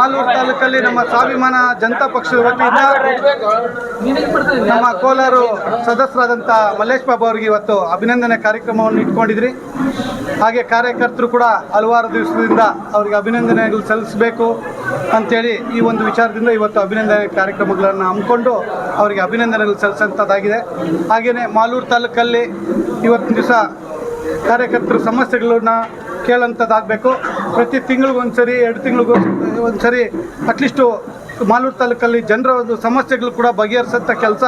ಮಾಲೂರು ತಾಲೂಕಲ್ಲಿ ನಮ್ಮ ಸ್ವಾಭಿಮಾನ ಜನತಾ ಪಕ್ಷದ ವತಿಯಿಂದ ನಮ್ಮ ಕೋಲಾರ ಸದಸ್ಯರಾದಂಥ ಮಲ್ಲೇಶ್ ಬಾಬು ಅವರಿಗೆ ಇವತ್ತು ಅಭಿನಂದನೆ ಕಾರ್ಯಕ್ರಮವನ್ನು ಇಟ್ಕೊಂಡಿದ್ರಿ. ಹಾಗೆ ಕಾರ್ಯಕರ್ತರು ಕೂಡ ಹಲವಾರು ದಿವಸದಿಂದ ಅವರಿಗೆ ಅಭಿನಂದನೆಗಳು ಸಲ್ಲಿಸಬೇಕು ಅಂತೇಳಿ ಈ ಒಂದು ವಿಚಾರದಿಂದ ಇವತ್ತು ಅಭಿನಂದನೆ ಕಾರ್ಯಕ್ರಮಗಳನ್ನು ಹಮ್ಮಿಕೊಂಡು ಅವರಿಗೆ ಅಭಿನಂದನೆಗಳು ಸಲ್ಲಿಸಂಥದ್ದಾಗಿದೆ. ಹಾಗೆಯೇ ಮಾಲೂರು ತಾಲೂಕಲ್ಲಿ ಇವತ್ತಿನ ದಿವಸ ಕಾರ್ಯಕರ್ತರ ಸಮಸ್ಯೆಗಳನ್ನ ಕೇಳೋಂಥದ್ದಾಗಬೇಕು. ಪ್ರತಿ ತಿಂಗಳಿಗೊಂದ್ಸರಿ ಎರಡು ತಿಂಗಳಿಗೊಂದ್ಸರಿ ಒಂದ್ಸರಿ ಅಟ್ಲೀಸ್ಟು ಮಾಲೂರು ತಾಲೂಕಲ್ಲಿ ಜನರ ಒಂದು ಸಮಸ್ಯೆಗಳು ಕೂಡ ಬಗೆಹರಿಸೋಂಥ ಕೆಲಸ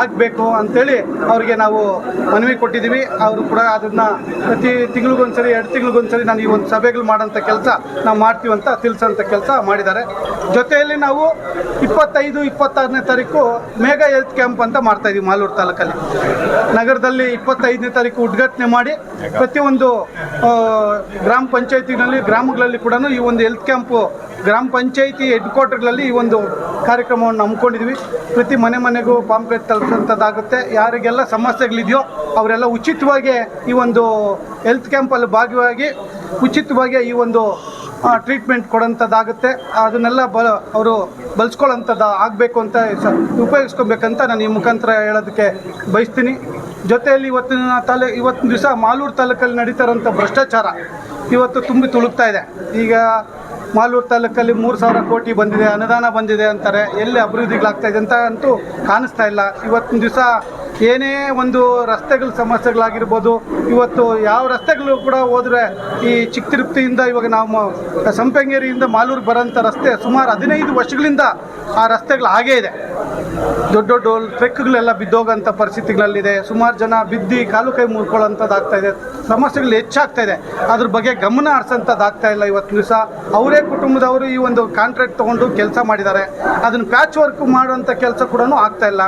ಆಗಬೇಕು ಅಂತೇಳಿ ಅವರಿಗೆ ನಾವು ಮನವಿ ಕೊಟ್ಟಿದ್ದೀವಿ. ಅವರು ಕೂಡ ಅದನ್ನು ಪ್ರತಿ ತಿಂಗಳಿಗೊಂದ್ಸರಿ, ಎರಡು ತಿಂಗಳಿಗೊಂದ್ಸರಿ ನಾನು ಈ ಒಂದು ಸಭೆಗಳು ಮಾಡೋಂಥ ಕೆಲಸ ನಾವು ಮಾಡ್ತೀವಿ ಅಂತ ತಿಳಿಸೋಂಥ ಕೆಲಸ ಮಾಡಿದ್ದಾರೆ. ಜೊತೆಯಲ್ಲಿ ನಾವು ಇಪ್ಪತ್ತೈದು, ಇಪ್ಪತ್ತಾರನೇ ತಾರೀಕು ಮೇಘ ಹೆಲ್ತ್ ಕ್ಯಾಂಪ್ ಅಂತ ಮಾಡ್ತಾ ಇದ್ದೀವಿ ಮಾಲೂರು ತಾಲೂಕಲ್ಲಿ. ನಗರದಲ್ಲಿ ಇಪ್ಪತ್ತೈದನೇ ತಾರೀಕು ಉದ್ಘಾಟನೆ ಮಾಡಿ ಪ್ರತಿಯೊಂದು ಗ್ರಾಮ ಪಂಚಾಯತಿನಲ್ಲಿ, ಗ್ರಾಮಗಳಲ್ಲಿ ಕೂಡ ಈ ಒಂದು ಹೆಲ್ತ್ ಕ್ಯಾಂಪು ಗ್ರಾಮ ಪಂಚಾಯಿತಿ ಹೆಡ್ ಕ್ವಾರ್ಟರ್ಗಳಲ್ಲಿ ಈ ಒಂದು ಕಾರ್ಯಕ್ರಮವನ್ನು ಹಮ್ಮಿಕೊಂಡಿದ್ವಿ. ಪ್ರತಿ ಮನೆ ಮನೆಗೂ ಪಾಂಪ್ಲೆಟ್ ತಲುಪಿಸುವಂಥದ್ದಾಗುತ್ತೆ ಯಾರಿಗೆಲ್ಲ ಸಮಸ್ಯೆಗಳಿದೆಯೋ ಅವರೆಲ್ಲ ಉಚಿತವಾಗಿ ಈ ಒಂದು ಹೆಲ್ತ್ ಕ್ಯಾಂಪಲ್ಲಿ ಭಾಗವಾಗಿ ಉಚಿತವಾಗಿ ಈ ಒಂದು ಟ್ರೀಟ್ಮೆಂಟ್ ಕೊಡೋಂಥದ್ದಾಗುತ್ತೆ. ಅದನ್ನೆಲ್ಲ ಬ, ಅವರು ಬಳಸ್ಕೊಳ್ಳೋಂಥದ್ದು ಆಗಬೇಕು ಅಂತ ಉಪಯೋಗಿಸ್ಕೊಬೇಕಂತ ನಾನು ಈ ಮುಖಾಂತರ ಹೇಳೋದಕ್ಕೆ ಬಯಸ್ತೀನಿ. ಜೊತೆಯಲ್ಲಿ ಇವತ್ತಿನ ತಾಲೂ, ಇವತ್ತಿನ ದಿವಸ ಮಾಲೂರು ತಾಲೂಕಲ್ಲಿ ನಡೀತಾ ಇರೋಂಥ ಭ್ರಷ್ಟಾಚಾರ ಇವತ್ತು ತುಂಬಿ ತುಳುಕ್ತಾ ಇದೆ. ಈಗ ಮಾಲೂರು ತಾಲೂಕಲ್ಲಿ ಮೂರು ಸಾವಿರ ಕೋಟಿ ಬಂದಿದೆ, ಅನುದಾನ ಬಂದಿದೆ ಅಂತಾರೆ. ಎಲ್ಲಿ ಅಭಿವೃದ್ಧಿಗಳಾಗ್ತಾ ಇದೆ ಅಂತ ಅಂತೂ ಕಾಣಿಸ್ತಾ ಇಲ್ಲ. ಇವತ್ತಿನ ದಿವಸ ಏನೇ ಒಂದು ರಸ್ತೆಗಳ ಸಮಸ್ಯೆಗಳಾಗಿರ್ಬೋದು, ಇವತ್ತು ಯಾವ ರಸ್ತೆಗಳು ಕೂಡ ಹೋದ್ರೆ ಈ ಚಿಕ್ಕ ತಿರುಪ್ತಿಯಿಂದ ಇವಾಗ ನಾವು ಸಂಪಂಗೇರಿಯಿಂದ ಮಾಲೂರು ಬರೋಂಥ ರಸ್ತೆ ಸುಮಾರು ಹದಿನೈದು ವರ್ಷಗಳಿಂದ ಆ ರಸ್ತೆಗಳು ಹಾಗೇ ಇದೆ. ದೊಡ್ಡ ದೊಡ್ಡ ಟ್ರೆಕ್ಗಳೆಲ್ಲ ಬಿದ್ದೋಗೋಂಥ ಪರಿಸ್ಥಿತಿಗಳಲ್ಲಿದೆ. ಸುಮಾರು ಜನ ಬಿದ್ದು ಕಾಲು ಕೈ ಮುರ್ಕೊಳ್ಳೋಂಥದ್ದು ಆಗ್ತಾ ಇದೆ. ಸಮಸ್ಯೆಗಳು ಹೆಚ್ಚಾಗ್ತಾ ಇದೆ. ಅದ್ರ ಬಗ್ಗೆ ಗಮನ ಹರಿಸೋಂಥದ್ದು ಇಲ್ಲ ಇವತ್ತು ದಿವಸ. ಅವರೇ ಕುಟುಂಬದವರು ಈ ಒಂದು ಕಾಂಟ್ರಾಕ್ಟ್ ತೊಗೊಂಡು ಕೆಲಸ ಮಾಡಿದ್ದಾರೆ. ಅದನ್ನು ಪ್ಯಾಚ್ ವರ್ಕ್ ಮಾಡುವಂಥ ಕೆಲಸ ಕೂಡ ಆಗ್ತಾ ಇಲ್ಲ.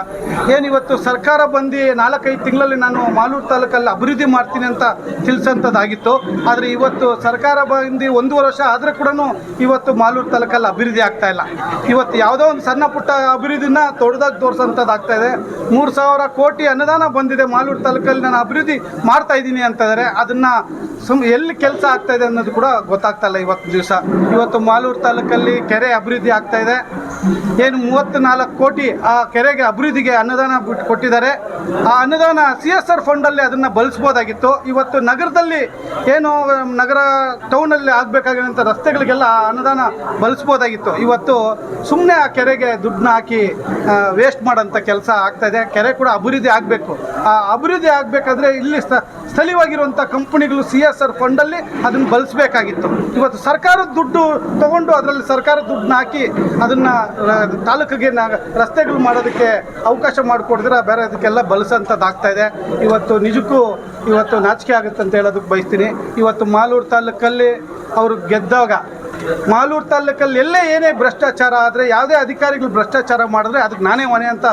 ಏನು ಇವತ್ತು ಸರ್ಕಾರ ಬಂದು ನಾಲ್ಕೈದು ತಿಂಗಳಲ್ಲಿ ನಾನು ಮಾಲೂರು ತಾಲೂಕಲ್ಲಿ ಅಭಿವೃದ್ಧಿ ಮಾಡ್ತೀನಿ ಅಂತ ತಿಳಿಸಂಥದ್ದಾಗಿತ್ತು ಆದರೆ ಇವತ್ತು ಸರ್ಕಾರ ಬಂದು ಒಂದೂವರೆ ವರ್ಷ ಆದರೂ ಕೂಡ ಇವತ್ತು ಮಾಲೂರು ತಾಲೂಕಲ್ಲಿ ಅಭಿವೃದ್ಧಿ ಆಗ್ತಾ ಇಲ್ಲ. ಇವತ್ತು ಯಾವುದೋ ಒಂದು ಸಣ್ಣ ಪುಟ್ಟ ಅಭಿವೃದ್ಧಿನ ದೊಡ್ಡದಾಗಿ ತೋರಿಸೋಂಥದ್ದು ಆಗ್ತಾ ಇದೆ. ಮೂರು ಸಾವಿರ ಕೋಟಿ ಅನುದಾನ ಬಂದಿದೆ ಮಾಲೂರು ತಾಲೂಕಲ್ಲಿ ನಾನು ಅಭಿವೃದ್ಧಿ ಮಾಡ್ತಾ ಇದ್ದೀನಿ ಅಂತಂದರೆ ಅದನ್ನು ಸುಮ್ ಎಲ್ಲಿ ಕೆಲಸ ಆಗ್ತಾ ಇದೆ ಅನ್ನೋದು ಕೂಡ ಗೊತ್ತಾಗ್ತಾ ಇಲ್ಲ ಇವತ್ತು ದಿವಸ. ಇವತ್ತು ಮಾಲೂರು ತಾಲೂಕಲ್ಲಿ ಕೆರೆ ಅಭಿವೃದ್ಧಿ ಆಗ್ತಾ ಇದೆ. ಏನು ಮೂವತ್ತು ನಾಲ್ಕು ಕೋಟಿ ಆ ಕೆರೆಗೆ ಅಭಿವೃದ್ಧಿಗೆ ಅನುದಾನ ಬಿಟ್ಟು ಕೊಟ್ಟಿದ್ದಾರೆ. ಆ ಅನುದಾನ ಸಿ ಎಸ್ ಆರ್ ಫಂಡಲ್ಲಿ ಅದನ್ನು ಬಳಸ್ಬೋದಾಗಿತ್ತು. ಇವತ್ತು ನಗರದಲ್ಲಿ ಏನು ನಗರ ಟೌನಲ್ಲಿ ಆಗಬೇಕಾಗಿರೋಂಥ ರಸ್ತೆಗಳಿಗೆಲ್ಲ ಆ ಅನುದಾನ ಬಳಸ್ಬೋದಾಗಿತ್ತು. ಇವತ್ತು ಸುಮ್ಮನೆ ಆ ಕೆರೆಗೆ ದುಡ್ಡನ್ನ ಹಾಕಿ ವೇಸ್ಟ್ ಮಾಡೋಂಥ ಕೆಲಸ ಆಗ್ತಾ ಇದೆ. ಕೆರೆ ಕೂಡ ಅಭಿವೃದ್ಧಿ ಆಗಬೇಕು. ಆ ಅಭಿವೃದ್ಧಿ ಆಗಬೇಕಾದ್ರೆ ಇಲ್ಲಿ ಸ್ಥಳೀಯವಾಗಿರುವಂಥ ಕಂಪನಿಗಳು ಸಿ ಎಸ್ ಆರ್ ಫಂಡಲ್ಲಿ ಅದನ್ನು ಬಳಸಬೇಕಾಗಿತ್ತು. ಇವತ್ತು ಸರ್ಕಾರದ ದುಡ್ಡು ತಗೊಂಡು ಅದರಲ್ಲಿ ಸರ್ಕಾರದ ದುಡ್ಡನ್ನ ಹಾಕಿ ಅದನ್ನು ತಾಲೂಕಿಗೆ ರಸ್ತೆಗಳು ಮಾಡೋದಕ್ಕೆ ಅವಕಾಶ ಮಾಡಿಕೊಡಿದ್ರೆ, ಬೇರೆ ಅದಕ್ಕೆಲ್ಲ ಬಳಸೋಂಥದ್ದಾಗ್ತಾ ಇದೆ. ಇವತ್ತು ನಿಜಕ್ಕೂ ಇವತ್ತು ನಾಚಿಕೆ ಆಗುತ್ತೆ ಅಂತ ಹೇಳೋದಕ್ಕೆ ಬಯಸ್ತೀನಿ. ಇವತ್ತು ಮಾಲೂರು ತಾಲೂಕಲ್ಲಿ ಅವರು ಗೆದ್ದಾಗ ಮಾಲೂರು ತಾಲೂಕಲ್ಲಿ ಎಲ್ಲೇ ಏನೇ ಭ್ರಷ್ಟಾಚಾರ ಆದರೆ ಯಾವುದೇ ಅಧಿಕಾರಿಗಳು ಭ್ರಷ್ಟಾಚಾರ ಮಾಡಿದ್ರೆ ಅದಕ್ಕೆ ನಾನೇ ಹೊಣೆ ಅಂತ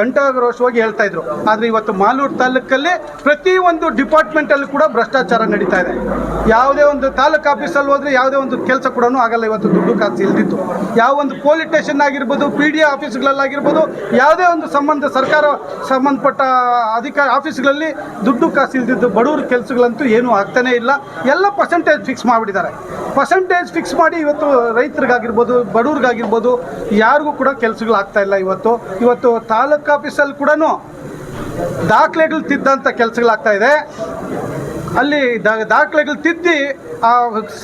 ಘಂಟಾಘೋಷವಾಗಿ ಹೇಳ್ತಾ ಇದ್ರು. ಆದರೆ ಇವತ್ತು ಮಾಲೂರು ತಾಲೂಕಲ್ಲಿ ಪ್ರತಿ ಒಂದು ಡಿಪಾರ್ಟ್ಮೆಂಟಲ್ಲಿ ಕೂಡ ಭ್ರಷ್ಟಾಚಾರ ನಡೀತಾ ಇದೆ. ಯಾವುದೇ ಒಂದು ತಾಲೂಕು ಆಫೀಸಲ್ಲಿ ಹೋದರೆ ಯಾವುದೇ ಒಂದು ಕೆಲಸ ಕೂಡ ಆಗಲ್ಲ ಇವತ್ತು ದುಡ್ಡು ಕಾಸು ಇಲ್ದಿತ್ತು. ಯಾವ ಒಂದು ಪೊಲೀಸ್ ಸ್ಟೇಷನ್ ಆಗಿರ್ಬೋದು ಪಿ ಡಿ ಆಫೀಸ್ಗಳಲ್ಲಾಗಿರ್ಬೋದು ಯಾವುದೇ ಒಂದು ಸಂಬಂಧ ಸರ್ಕಾರ ಸಂಬಂಧಪಟ್ಟ ಅಧಿಕಾರ ಆಫೀಸ್ಗಳಲ್ಲಿ ದುಡ್ಡು ಕಾಸು ಇಲ್ದಿದ್ದು ಬಡವ್ರ ಕೆಲಸಗಳಂತೂ ಏನೂ ಆಗ್ತಾನೇ ಇಲ್ಲ. ಎಲ್ಲ ಪರ್ಸೆಂಟೇಜ್ ಫಿಕ್ಸ್ ಮಾಡಿಬಿಟ್ಟಿದ್ದಾರೆ. ಪರ್ಸೆಂಟೇಜ್ ಫಿಕ್ಸ್ ಮಾಡಿ ಇವತ್ತು ರೈತರಿಗಾಗಿರ್ಬೋದು, ಬಡವ್ರಿಗಾಗಿರ್ಬೋದು, ಯಾರಿಗೂ ಕೂಡ ಕೆಲಸಗಳು ಆಗ್ತಾ ಇಲ್ಲ ಇವತ್ತು. ಇವತ್ತು ತಾಲೂಕು ಆಫೀಸಲ್ಲಿ ಕೂಡ ದಾಖಲೆಗಳು ತಿದ್ದಂಥ ಕೆಲಸಗಳಾಗ್ತಾ ಇದೆ. ಅಲ್ಲಿ ದಾಖಲೆಗಳು ತಿದ್ದಿ ಆ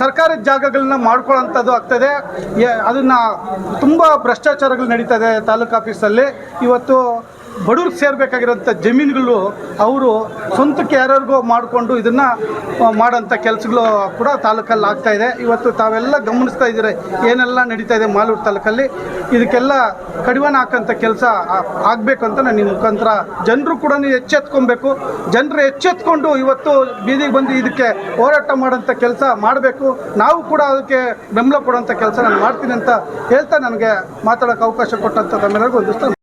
ಸರ್ಕಾರದ ಜಾಗಗಳನ್ನ ಮಾಡ್ಕೊಳ್ಳೋಂಥದ್ದು ಆಗ್ತದೆ ಅದನ್ನು ತುಂಬ ಭ್ರಷ್ಟಾಚಾರಗಳು ನಡೀತಾ ಇದೆ ತಾಲೂಕು ಆಫೀಸಲ್ಲಿ. ಇವತ್ತು ಬಡವ್ರಿಗೆ ಸೇರಬೇಕಾಗಿರೋಂಥ ಜಮೀನುಗಳು ಅವರು ಸ್ವಂತಕ್ಕೆ ಯಾರ್ಯಾರಿಗೋ ಮಾಡಿಕೊಂಡು ಇದನ್ನು ಮಾಡೋಂಥ ಕೆಲಸಗಳು ಕೂಡ ತಾಲೂಕಲ್ಲಿ ಆಗ್ತಾ ಇದೆ. ಇವತ್ತು ತಾವೆಲ್ಲ ಗಮನಿಸ್ತಾ ಇದ್ದೀರಿ, ಏನೆಲ್ಲ ನಡೀತಾ ಇದೆ ಮಾಲೂರು ತಾಲೂಕಲ್ಲಿ. ಇದಕ್ಕೆಲ್ಲ ಕಡಿವಾಣ ಹಾಕೋಂಥ ಕೆಲಸ ಆಗಬೇಕು ಅಂತ ನಾನು ನಿಮ್ಮ ಮುಖಾಂತರ ಜನರು ಕೂಡ ಎಚ್ಚೆತ್ಕೊಬೇಕು. ಜನರು ಎಚ್ಚೆತ್ಕೊಂಡು ಇವತ್ತು ಬೀದಿಗೆ ಬಂದು ಇದಕ್ಕೆ ಹೋರಾಟ ಮಾಡೋಂಥ ಕೆಲಸ ಮಾಡಬೇಕು. ನಾವು ಕೂಡ ಅದಕ್ಕೆ ಬೆಂಬಲ ಕೊಡೋಂಥ ಕೆಲಸ ನಾನು ಮಾಡ್ತೀನಿ ಅಂತ ಹೇಳ್ತಾ ನನಗೆ ಮಾತಾಡೋಕ್ಕೆ ಅವಕಾಶ ಕೊಟ್ಟಂಥ ತಮ್ಮೆಲ್ಲರಿಗೂ ಒಂದು